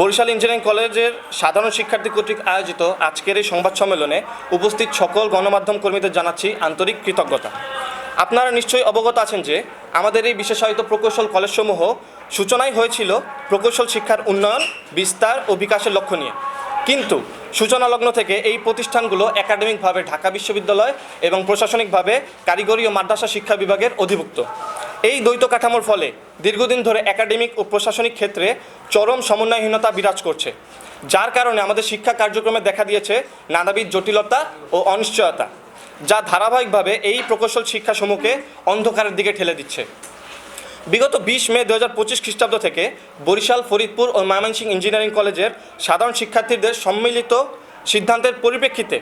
Barishal engineering কলেজের সাধারণ শিক্ষার্থী কর্তৃক আয়োজিত আজকের এই সংবাদ সম্মেলনে উপস্থিত সকল গণমাধ্যম কর্মীদের জানাচ্ছি আন্তরিক কৃতজ্ঞতা। আপনারা নিশ্চয়ই অবগত আছেন যে আমাদের এই বিশেষায়িত প্রকৌশল কলেজসমূহ সূচনাই হয়েছিল প্রকৌশল শিক্ষার উন্নয়ন, বিস্তার ও বিকাশের লক্ষ্য নিয়ে। কিন্তু সূচনা লগ্ন থেকে এই প্রতিষ্ঠানগুলো একাডেমিকভাবে ঢাকা বিশ্ববিদ্যালয় এবং প্রশাসনিকভাবে কারিগরি ও মাদ্রাসা শিক্ষা বিভাগের অধিভুক্ত। এই দ্বৈত কাঠামোর ফলে দীর্ঘদিন ধরে একাডেমিক ও প্রশাসনিক ক্ষেত্রে চরম সমন্বয়হীনতা বিরাজ করছে, যার কারণে আমাদের শিক্ষা কার্যক্রমে দেখা দিয়েছে নানাবিধ জটিলতা ও অনিশ্চয়তা, যা ধারাবাহিকভাবে এই প্রকৌশল শিক্ষাসমূহকে অন্ধকারের দিকে ঠেলে দিচ্ছে। বিগত বিশ মে দু হাজার পঁচিশ খ্রিস্টাব্দ থেকে বরিশাল, ফরিদপুর ও ময়মনসিংহ ইঞ্জিনিয়ারিং কলেজের সাধারণ শিক্ষার্থীদের সম্মিলিত সিদ্ধান্তের পরিপ্রেক্ষিতে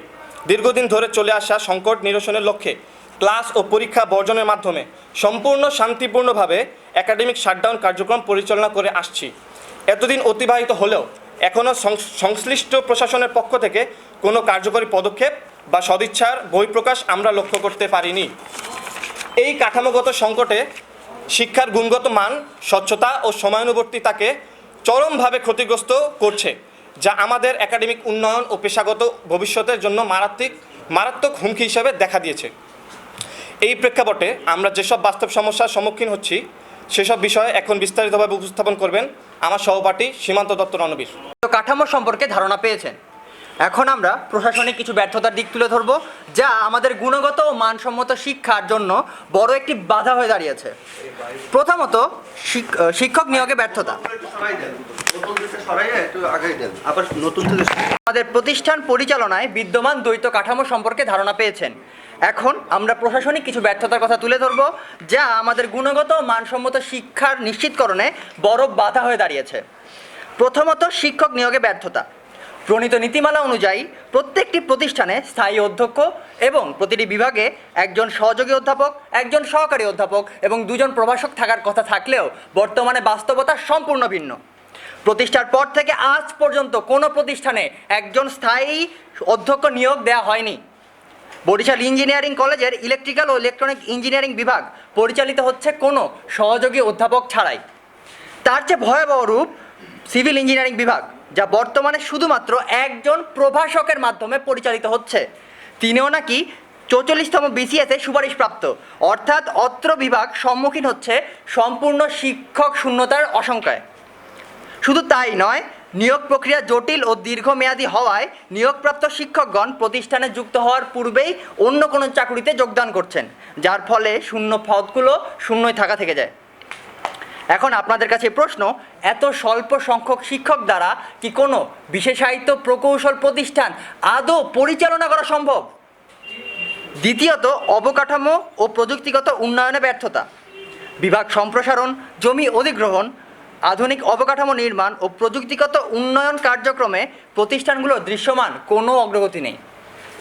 দীর্ঘদিন ধরে চলে আসা সংকট নিরসনের লক্ষ্যে ক্লাস ও পরীক্ষা বর্জনের মাধ্যমে সম্পূর্ণ শান্তিপূর্ণভাবে একাডেমিক শাটডাউন কার্যক্রম পরিচালনা করে আসছি। এতদিন অতিবাহিত হলেও এখনও সংশ্লিষ্ট প্রশাসনের পক্ষ থেকে কোনো কার্যকরী পদক্ষেপ বা সদিচ্ছার বহিঃপ্রকাশ আমরা লক্ষ্য করতে পারিনি। এই কাঠামোগত সংকটে শিক্ষার গুণগত মান, স্বচ্ছতা ও সময়ানুবর্তিতাকে চরমভাবে ক্ষতিগ্রস্ত করছে, যা আমাদের একাডেমিক উন্নয়ন ও পেশাগত ভবিষ্যতের জন্য মারাত্মক মারাত্মক হুমকি হিসেবে দেখা দিয়েছে। এই প্রেক্ষাপটে আমরা যেসব বাস্তব সমস্যার সম্মুখীন হচ্ছি, সেসব বিষয়ে এখন বিস্তারিতভাবে উপস্থাপন করবেন আমার সহপাঠী সীমান্ত দত্ত রণবীর। কাঠামো সম্পর্কে ধারণা পেয়েছেন। এখন আমরা প্রশাসনিক কিছু ব্যর্থতার দিক তুলে ধরব, যা আমাদের গুণগত ও মানসম্মত শিক্ষার জন্য বড় একটি বাধা হয়ে দাঁড়িয়েছে। প্রথমত শিক্ষক নিয়োগে ব্যর্থতা। আমাদের প্রতিষ্ঠান পরিচালনায় বিদ্যমান দ্বৈত কাঠামো সম্পর্কে ধারণা পেয়েছেন। এখন আমরা প্রশাসনিক কিছু ব্যর্থতার কথা তুলে ধরব, যা আমাদের গুণগত মানসম্মত শিক্ষার নিশ্চিতকরণে বড় বাধা হয়ে দাঁড়িয়েছে। প্রথমত, শিক্ষক নিয়োগে ব্যর্থতা। প্রণীত নীতিমালা অনুযায়ী, প্রত্যেকটি প্রতিষ্ঠানে স্থায়ী অধ্যক্ষ এবং প্রতিটি বিভাগে একজন সহযোগী অধ্যাপক, একজন সহকারী অধ্যাপক এবং দুজন প্রভাষক থাকার কথা থাকলেও বর্তমানে বাস্তবতা সম্পূর্ণ ভিন্ন। প্রতিষ্ঠার পর থেকে আজ পর্যন্ত কোনো প্রতিষ্ঠানে একজন স্থায়ী অধ্যক্ষ নিয়োগ দেওয়া হয়নি। বরিশাল ইঞ্জিনিয়ারিং কলেজের ইলেকট্রিক্যাল ও ইলেকট্রনিক ইঞ্জিনিয়ারিং বিভাগ পরিচালিত হচ্ছে কোনো সহযোগী অধ্যাপক ছাড়াই। তার চেয়ে ভয়াবহ রূপ সিভিল ইঞ্জিনিয়ারিং বিভাগ, যা বর্তমানে শুধুমাত্র একজন প্রভাষকের মাধ্যমে পরিচালিত হচ্ছে। তিনিও নাকি চৌচল্লিশতম বিসিএসে সুপারিশপ্রাপ্ত। অর্থাৎ অত্র বিভাগ সম্মুখীন হচ্ছে সম্পূর্ণ শিক্ষক শূন্যতার আশঙ্কায়। শুধু তাই নয় নিয়োগ প্রক্রিয়া জটিল ও দীর্ঘমেয়াদী হওয়ায় নিয়োগপ্রাপ্ত শিক্ষকগণ প্রতিষ্ঠানে যুক্ত হওয়ার পূর্বেই অন্য কোনো চাকুরিতে যোগদান করছেন, যার ফলে শূন্য পদগুলো শূন্যই থাকা থেকে যায়। এখন আপনাদের কাছে প্রশ্ন, এত স্বল্প সংখ্যক শিক্ষক দ্বারা কি কোনো বিশেষায়িত প্রকৌশল প্রতিষ্ঠান আদৌ পরিচালনা করা সম্ভব? দ্বিতীয়ত, অবকাঠামো ও প্রযুক্তিগত উন্নয়নে ব্যর্থতা। বিভাগ সম্প্রসারণ, জমি অধিগ্রহণ আধুনিক অবকাঠামো নির্মাণ ও প্রযুক্তিগত উন্নয়ন কার্যক্রমে প্রতিষ্ঠানগুলোর দৃশ্যমান, কোনো অগ্রগতি নেই।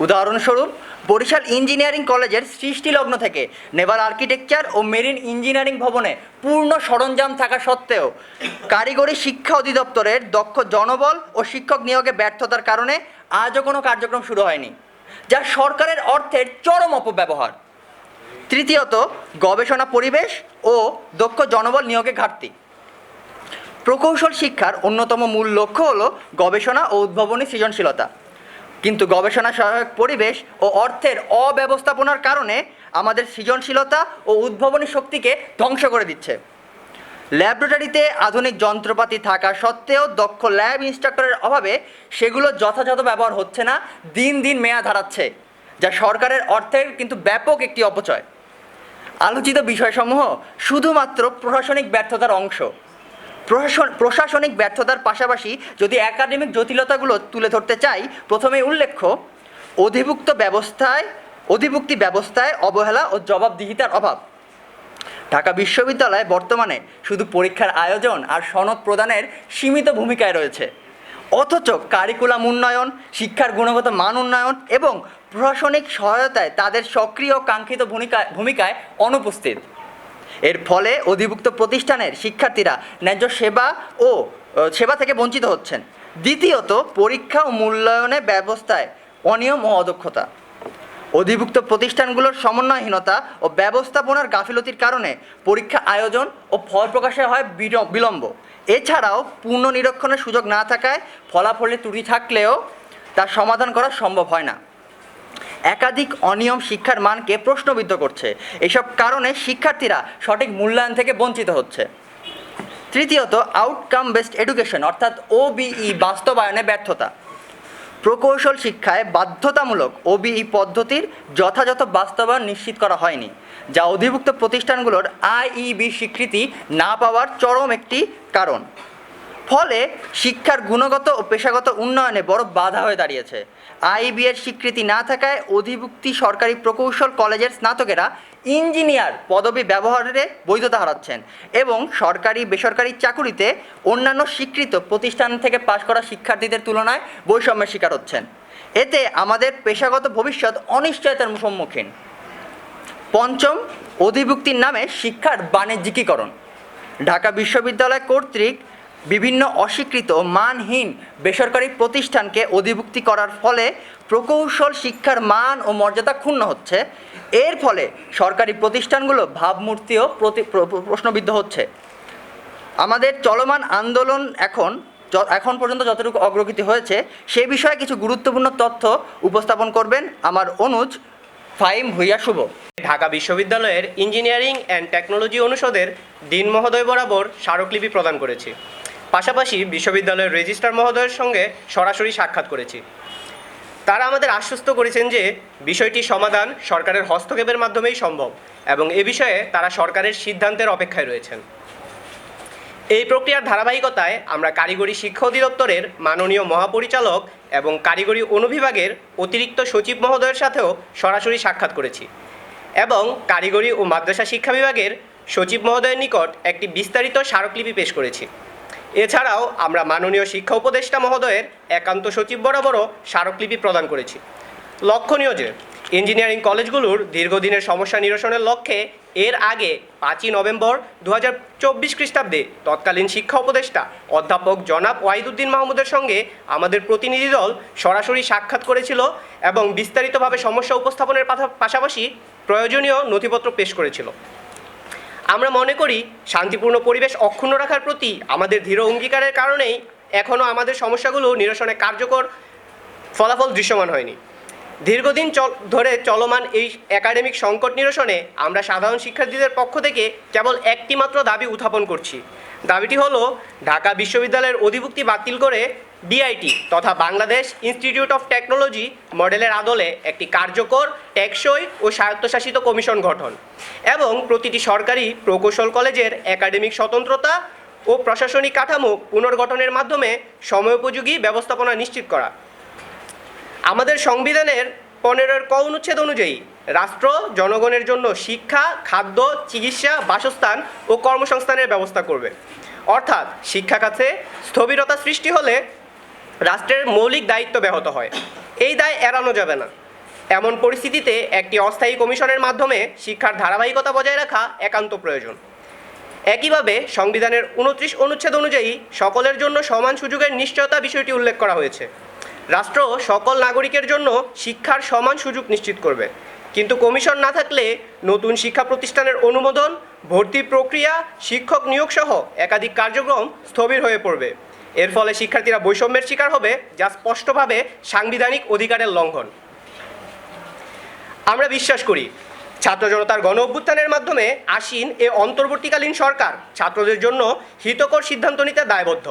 উদাহরণস্বরূপ, বরিশাল ইঞ্জিনিয়ারিং কলেজের সৃষ্টি লগ্ন থেকে নেভাল আর্কিটেকচার ও মেরিন ইঞ্জিনিয়ারিং ভবনে পূর্ণ সরঞ্জাম থাকা সত্ত্বেও কারিগরি শিক্ষা অধিদপ্তরের দক্ষ জনবল ও শিক্ষক নিয়োগে ব্যর্থতার কারণে আজও কোনো কার্যক্রম শুরু হয়নি, যা সরকারের অর্থের চরম অপব্যবহার। তৃতীয়ত, গবেষণা পরিবেশ ও দক্ষ জনবল নিয়োগে ঘাটতি। প্রকৌশল শিক্ষার অন্যতম মূল লক্ষ্য হল গবেষণা ও উদ্ভাবনী সৃজনশীলতা। কিন্তু গবেষণা সহায়ক পরিবেশ ও অর্থের অব্যবস্থাপনার কারণে আমাদের সৃজনশীলতা ও উদ্ভাবনী শক্তিকে ধ্বংস করে দিচ্ছে। ল্যাবরেটরিতে আধুনিক যন্ত্রপাতি থাকা সত্ত্বেও দক্ষ ল্যাব ইনস্ট্রাক্টরের অভাবে সেগুলো যথাযথ ব্যবহার হচ্ছে না, দিন দিন মেয়াদ হারাচ্ছে, যা সরকারের অর্থের কিন্তু ব্যাপক একটি অপচয়। আলোচিত বিষয়সমূহ শুধুমাত্র প্রশাসনিক ব্যর্থতার অংশ। প্রশাসন প্রশাসনিক ব্যর্থতার পাশাপাশি যদি একাডেমিক জটিলতাগুলো তুলে ধরতে চাই, প্রথমে উল্লেখ্য, অধিভুক্ত ব্যবস্থায় অধিভুক্তি ব্যবস্থায় অবহেলা ও জবাবদিহিতার অভাব। ঢাকা বিশ্ববিদ্যালয় বর্তমানে শুধু পরীক্ষার আয়োজন আর সনদ প্রদানের সীমিত ভূমিকায় রয়েছে। অথচ কারিকুলাম উন্নয়ন, শিক্ষার গুণগত মান উন্নয়ন এবং প্রশাসনিক সহায়তায় তাদের সক্রিয় কাঙ্ক্ষিত ভূমিকা ভূমিকায় অনুপস্থিত। এর ফলে অধিভুক্ত প্রতিষ্ঠানের শিক্ষার্থীরা ন্যায্য সেবা ও সেবা থেকে বঞ্চিত হচ্ছেন। দ্বিতীয়ত, পরীক্ষা ও মূল্যায়নে ব্যবস্থায় অনিয়ম ও অদক্ষতা। অধিভুক্ত প্রতিষ্ঠানগুলোর সমন্বয়হীনতা ও ব্যবস্থাপনার গাফিলতির কারণে পরীক্ষা আয়োজন ও ফল প্রকাশে হয় বিল- বিলম্ব। এছাড়াও পূর্ণ পুনর্নিরীক্ষণের সুযোগ না থাকায় ফলাফলে ত্রুটি থাকলেও তার সমাধান করা সম্ভব হয় না। একাধিক অনিয়ম শিক্ষার মানকে প্রশ্নবিদ্ধ করছে। এসব কারণে শিক্ষার্থীরা সঠিক মূল্যায়ন থেকে বঞ্চিত হচ্ছে। তৃতীয়ত আউটকাম বেসড এডুকেশন অর্থাৎ ওবিই বাস্তবায়নে ব্যর্থতা। প্রকৌশল শিক্ষায় বাধ্যতামূলক ওবিই পদ্ধতির যথাযথ বাস্তবায়ন নিশ্চিত করা হয়নি, যা অধিভুক্ত প্রতিষ্ঠানগুলোর আইইবি স্বীকৃতি না পাওয়ার চরম একটি কারণ। ফলে শিক্ষার গুণগত ও পেশাগত উন্নয়নে বড় বাধা হয়ে দাঁড়িয়েছে। আইবি এর স্বীকৃতি না থাকায় অধিভুক্তি সরকারি প্রকৌশল কলেজের স্নাতকেরা ইঞ্জিনিয়ার পদবি ব্যবহারে বৈধতা হারাচ্ছেন এবং সরকারি বেসরকারি চাকুরিতে অন্যান্য স্বীকৃত প্রতিষ্ঠান থেকে পাশ করা শিক্ষার্থীদের তুলনায় বৈষম্যের শিকার হচ্ছেন। এতে আমাদের পেশাগত ভবিষ্যৎ অনিশ্চয়তার সম্মুখীন। পঞ্চম, অধিভুক্তির নামে শিক্ষার বাণিজ্যিকীকরণ। ঢাকা বিশ্ববিদ্যালয় কর্তৃক বিভিন্ন অস্বীকৃত মানহীন বেসরকারি প্রতিষ্ঠানকে অধিভুক্তি করার ফলে প্রকৌশল শিক্ষার মান ও মর্যাদা ক্ষুণ্ণ হচ্ছে। এর ফলে সরকারি প্রতিষ্ঠানগুলো ভাবমূর্তিও প্রশ্নবিদ্ধ হচ্ছে। আমাদের চলমান আন্দোলন এখন এখন পর্যন্ত যতটুকু অগ্রগতি হয়েছে, সে বিষয়ে কিছু গুরুত্বপূর্ণ তথ্য উপস্থাপন করবেন আমার অনুজ ফাইম ভুইয়া শুভ। ঢাকা বিশ্ববিদ্যালয়ের ইঞ্জিনিয়ারিং অ্যান্ড টেকনোলজি অনুষদের ডিন মহোদয় বরাবর স্মারকলিপি প্রদান করেছি। পাশাপাশি বিশ্ববিদ্যালয়ের রেজিস্ট্রার মহোদয়ের সঙ্গে সরাসরি সাক্ষাৎ করেছি। তারা আমাদের আশ্বস্ত করেছেন যে বিষয়টি সমাধান সরকারের হস্তক্ষেপের মাধ্যমেই সম্ভব এবং এ বিষয়ে তারা সরকারের সিদ্ধান্তের অপেক্ষায় রয়েছেন। এই প্রক্রিয়ার ধারাবাহিকতায় আমরা কারিগরি শিক্ষা অধিদপ্তরের মাননীয় মহাপরিচালক এবং কারিগরি অনুবিভাগের অতিরিক্ত সচিব মহোদয়ের সাথেও সরাসরি সাক্ষাৎ করেছি এবং কারিগরি ও মাদ্রাসা শিক্ষা বিভাগের সচিব মহোদয়ের নিকট একটি বিস্তারিত স্মারকলিপি পেশ করেছি। এছাড়াও আমরা মাননীয় শিক্ষা উপদেষ্টা মহোদয়ের একান্ত সচিব বরাবরও স্মারকলিপি প্রদান করেছি। লক্ষণীয় যে, ইঞ্জিনিয়ারিং কলেজগুলোর দীর্ঘদিনের সমস্যা নিরসনের লক্ষ্যে এর আগে পাঁচই নভেম্বর দু হাজার চব্বিশ খ্রিস্টাব্দে তৎকালীন শিক্ষা উপদেষ্টা অধ্যাপক জনাব ওয়াহিদুদ্দিন মাহমুদের সঙ্গে আমাদের প্রতিনিধি দল সরাসরি সাক্ষাৎ করেছিল এবং বিস্তারিতভাবে সমস্যা উপস্থাপনের পাশাপাশি প্রয়োজনীয় নথিপত্র পেশ করেছিল। আমরা মনে করি শান্তিপূর্ণ পরিবেশ অক্ষুণ্ণ রাখার প্রতি আমাদের দৃঢ় অঙ্গীকারের কারণেই এখনও আমাদের সমস্যাগুলো নিরসনে কার্যকর ফলাফল দৃশ্যমান হয়নি। দীর্ঘদিন ধরে চলমান এই একাডেমিক সংকট নিরসনে আমরা সাধারণ শিক্ষার্থীদের পক্ষ থেকে কেবল একটি মাত্র দাবি উত্থাপন করছি। দাবিটি হলো, ঢাকা বিশ্ববিদ্যালয়ের অধিভুক্তি বাতিল করে ডিআইটি তথা বাংলাদেশ ইনস্টিটিউট অফ টেকনোলজি মডেলের আদলে একটি কার্যকর, টেকসই ও স্বায়ত্তশাসিত কমিশন গঠন এবং প্রতিটি সরকারি প্রকৌশল কলেজের একাডেমিক স্বতন্ত্রতা ও প্রশাসনিক কাঠামো পুনর্গঠনের মাধ্যমে সময়োপযোগী ব্যবস্থাপনা নিশ্চিত করা। আমাদের সংবিধানের পনেরোর ক অনুচ্ছেদ অনুযায়ী রাষ্ট্র জনগণের জন্য শিক্ষা, খাদ্য, চিকিৎসা, বাসস্থান ও কর্মসংস্থানের ব্যবস্থা করবে। অর্থাৎ শিক্ষা খাতে স্থবিরতা সৃষ্টি হলে রাষ্ট্রের মৌলিক দায়িত্ব ব্যাহত হয়। এই দায় এড়ানো যাবে না। এমন পরিস্থিতিতে একটি অস্থায়ী কমিশনের মাধ্যমে শিক্ষার ধারাবাহিকতা বজায় রাখা একান্ত প্রয়োজন। একইভাবে সংবিধানের উনত্রিশ অনুচ্ছেদ অনুযায়ী সকলের জন্য সমান সুযোগের নিশ্চয়তা বিষয়টি উল্লেখ করা হয়েছে। রাষ্ট্র সকল নাগরিকের জন্য শিক্ষার সমান সুযোগ নিশ্চিত করবে। কিন্তু কমিশন না থাকলে নতুন শিক্ষা প্রতিষ্ঠানের অনুমোদন ভর্তি প্রক্রিয়া, শিক্ষক নিয়োগ সহ একাধিক কার্যক্রম স্থবির হয়ে পড়বে। এর ফলে শিক্ষার্থীরা বৈষম্যের শিকার হবে, যা স্পষ্টভাবে সাংবিধানিক অধিকারের লঙ্ঘন। আমরা বিশ্বাস করি, ছাত্র জনতার গণ অভ্যুত্থানের মাধ্যমে আসীন এ অন্তর্বর্তীকালীন সরকার ছাত্রদের জন্য হিতকর সিদ্ধান্ত নিতে দায়বদ্ধ।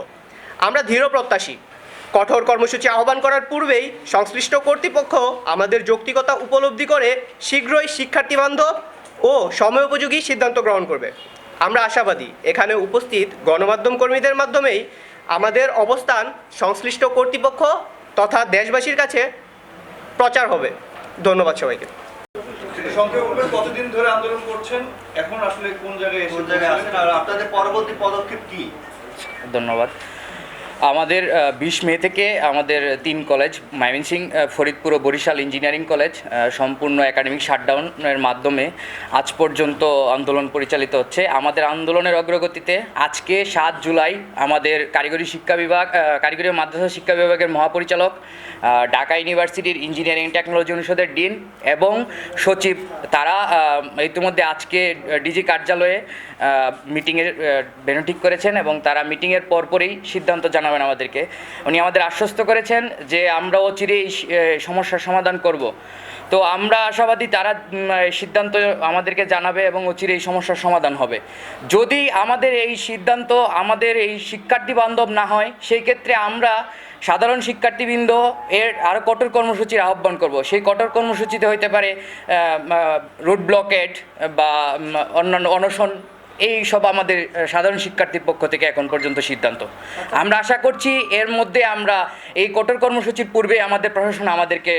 আমরা দৃঢ় প্রত্যাশী। কঠোর কর্মসূচি আহ্বান করার পূর্বেই সংশ্লিষ্ট কর্তৃপক্ষ আমাদের যৌক্তিকতা উপলব্ধি করে শীঘ্রই শিক্ষার্থী বান্ধব ও সময়োপযোগী সিদ্ধান্ত গ্রহণ করবে। আমরা আশাবাদী, এখানে উপস্থিত গণমাধ্যম কর্মীদের মাধ্যমেই আমাদের অবস্থান সংশ্লিষ্ট কর্তৃপক্ষ তথা দেশবাসীর কাছে প্রচার হবে। ধন্যবাদ সবাইকে। কতদিন ধরে আন্দোলন করছেন? এখন আসলে কোন জায়গায় কোন জায়গায় আছেন? আর আপনাদের পরবর্তী পদক্ষেপ কি? ধন্যবাদ। আমাদের বিশ মে থেকে আমাদের তিন কলেজ ময়মনসিং ফরিদপুর ও বরিশাল ইঞ্জিনিয়ারিং কলেজ সম্পূর্ণ একাডেমিক শাটডাউনের মাধ্যমে আজ পর্যন্ত আন্দোলন পরিচালিত হচ্ছে। আমাদের আন্দোলনের অগ্রগতিতে আজকে সাত জুলাই আমাদের কারিগরি শিক্ষা বিভাগ কারিগরি মাদ্রাসা শিক্ষা বিভাগের মহাপরিচালক ঢাকা ইউনিভার্সিটির ইঞ্জিনিয়ারিং টেকনোলজি অনুষদের ডিন এবং সচিব, তারা ইতিমধ্যে আজকে ডিজি কার্যালয়ে মিটিংয়ের ভেন্যু ঠিক করেছেন এবং তারা মিটিংয়ের পরপরই সিদ্ধান্ত জানাবেন আমাদেরকে। উনি আমাদের আশ্বস্ত করেছেন যে আমরা অচিরেই এই সমস্যার সমাধান করব। তো আমরা আশাবাদী তারা সিদ্ধান্ত আমাদেরকে জানাবে এবং অচিরে এই সমস্যার সমাধান হবে। যদি আমাদের এই সিদ্ধান্ত, আমাদের এই শিক্ষার্থী বান্ধব না হয়, সেই ক্ষেত্রে আমরা সাধারণ শিক্ষার্থীবৃন্দ এর আরও কঠোর কর্মসূচির আহ্বান করব। সেই কঠোর কর্মসূচিতে হইতে পারে রুট ব্লকেট বা অন্যান্য অনশন এই সব আমাদের সাধারণ শিক্ষার্থীর পক্ষ থেকে এখন পর্যন্ত সিদ্ধান্ত। আমরা আশা করছি এর মধ্যে আমরা এই কঠোর কর্মসূচির পূর্বে আমাদের প্রশাসন আমাদেরকে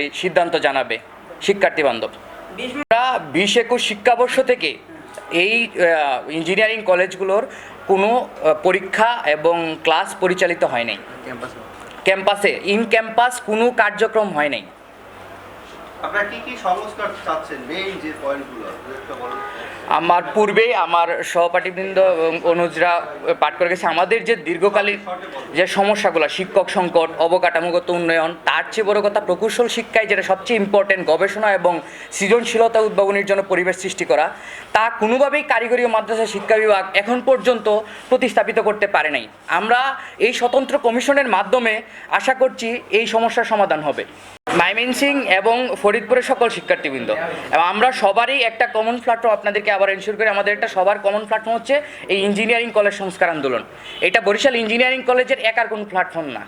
এই সিদ্ধান্ত জানাবে শিক্ষার্থী বান্ধব। আমরা বিশ একুশ শিক্ষাবর্ষ থেকে এই ইঞ্জিনিয়ারিং কলেজগুলোর কোনো পরীক্ষা এবং ক্লাস পরিচালিত হয় নাই। ক্যাম্পাসে ইন ক্যাম্পাস কোনো কার্যক্রম হয় নাই। আমার পূর্বেই আমার সহপাঠীবৃন্দ এবং অনুজরা পাঠ করে গেছে। আমাদের যে দীর্ঘকালীন যে সমস্যাগুলো, শিক্ষক সংকট, অবকাঠামোগত উন্নয়ন, তার চেয়ে বড় কথা প্রকৌশল শিক্ষায় যেটা সবচেয়ে ইম্পর্টেন্ট গবেষণা এবং সৃজনশীলতা উদ্ভাবনের জন্য পরিবেশ সৃষ্টি করা। তা কোনোভাবেই কারিগরি ও মাদ্রাসা শিক্ষা বিভাগ এখন পর্যন্ত প্রতিস্থাপিত করতে পারে নাই। আমরা এই স্বতন্ত্র কমিশনের মাধ্যমে আশা করছি এই সমস্যার সমাধান হবে। মাইমিনসিং এবং ফরিদপুরের সকল শিক্ষার্থীবৃন্দ। এবং আমরা সবারই একটা কমন প্ল্যাটফর্ম আপনাদেরকে আবার এনশিওর করি, আমাদের একটা সবার কমন প্ল্যাটফর্ম হচ্ছে এই ইঞ্জিনিয়ারিং কলেজ সংস্কার আন্দোলন। এটা বরিশাল ইঞ্জিনিয়ারিং কলেজের একার কোনো প্ল্যাটফর্ম না।